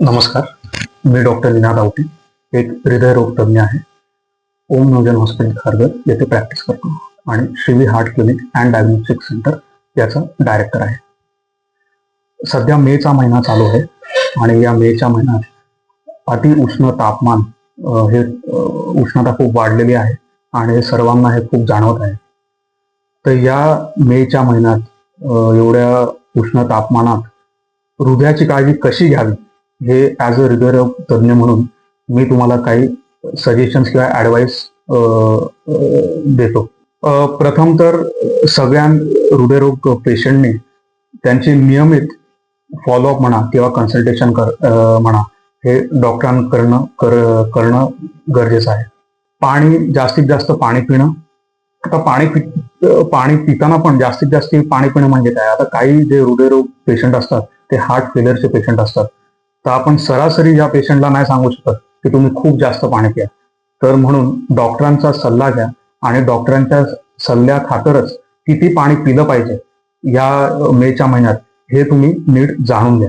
नमस्कार. मी डॉक्टर निनाद रावटे एक हृदयरोगतज्ञ आहे. ओम नवजन हॉस्पिटल खारगर येथे प्रॅक्टिस करतो आणि Shrivi heart clinic and diagnostic centre याचा डायरेक्टर आहे. सध्या मेचा महिना चालू आहे आणि या मेच्या महिन्यात अति उष्ण तापमान हे उष्णता खूप वाढलेली आहे आणि सर्वांना हे खूप जाणवत आहे. तर या मेच्या महिन्यात एवढ्या उष्ण तापमानात हृदयाची काळजी कशी घ्यावी? हे ॲज अ हृदय तज्ज्ञ म्हणून मी तुम्हाला काही सजेशन्स किंवा ॲडवाईस देतो. प्रथम तर सगळ्या हृदयरोग पेशंटने त्यांची नियमित फॉलोअप म्हणा किंवा कन्सल्टेशन कर म्हणा हे डॉक्टरांकडनं कर करणं गरजेचं आहे. पाणी जास्तीत जास्त पाणी पिणं. आता पाणी पि पाणी पिताना पण जास्तीत जास्त पाणी पिणं म्हणजे काय? आता काही जे हृदयरोग पेशंट असतात ते हार्ट फेलियरचे पेशंट असतात. तर आपण सरासरी या पेशंटला नाही सांगू शकत की तुम्ही खूप जास्त पाणी प्या. तर म्हणून डॉक्टरांचा सल्ला घ्या आणि डॉक्टरांच्या सल्ल्या खातरच किती पाणी पिलं पाहिजे या मेच्या महिन्यात हे तुम्ही नीट जाणून घ्या.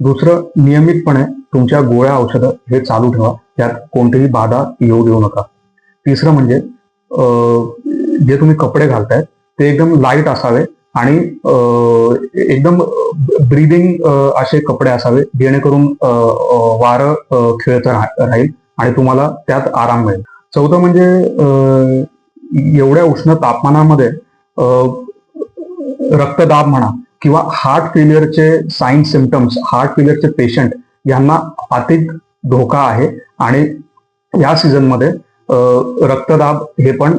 दुसरं नियमितपणे तुमच्या गोळ्या औषधं हे चालू ठेवा. त्यात कोणतीही बाधा येऊ देऊ नका. तिसरं म्हणजे अं, जे तुम्ही कपडे घालताय ते एकदम लाइट असावे. आणि एकदम ब्रिदिंग असे कपडे असावे जेणेकरून वारं खेळतं राह- राहील आणि तुम्हाला त्यात आराम मिळेल. चौथं म्हणजे एवढ्या उष्ण तापमानामध्ये रक्तदाब म्हणा किंवा हार्ट फेलियरचे साईन सिमटम्स हार्ट फेलियरचे पेशंट यांना अधिक धोका आहे आणि या सीझनमध्ये रक्तदाब हे पण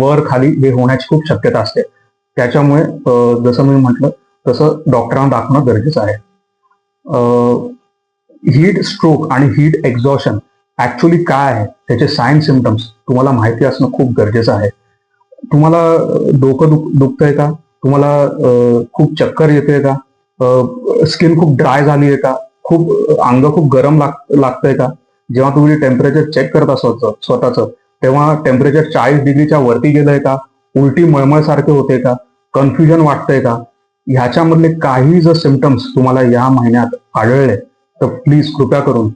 वर खाली हे होण्याची खूप शक्यता असते. त्याच्यामुळे जसं मी म्हटलं तसं डॉक्टरांना दाखवणं गरजेचं आहे. हीट स्ट्रोक आणि हीट एक्झॉशन ऍक्च्युली काय आहे? त्याचे सायन्स सिमटम्स तुम्हाला माहिती असणं खूप गरजेचं आहे. तुम्हाला डोकं दुख दुखतंय का? तुम्हाला खूप चक्कर येते का? स्किन खूप ड्राय झाली आहे का? खूप अंग खूप गरम लाग लागतंय का? जेव्हा तुम्ही टेम्परेचर चेक करत असत स्वतःचं तेव्हा टेम्परेचर चाळीस डिग्रीच्या वरती गेलंय का? उलटी मळमळ सारखे होते का? कन्फ्युजन वाटतंय का? ह्याच्यामधले काही जर सिमटम्स तुम्हाला या महिन्यात आढळले तर प्लीज कृपया करून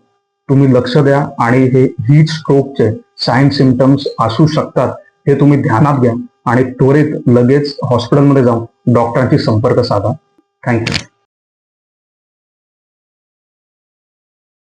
तुम्ही लक्ष द्या आणि हे हीट स्ट्रोकचे साईन सिमटम्स असू शकतात हे तुम्ही ध्यानात घ्या आणि त्वरित लगेच हॉस्पिटलमध्ये जाऊन डॉक्टरांशी संपर्क साधा. थँक्यू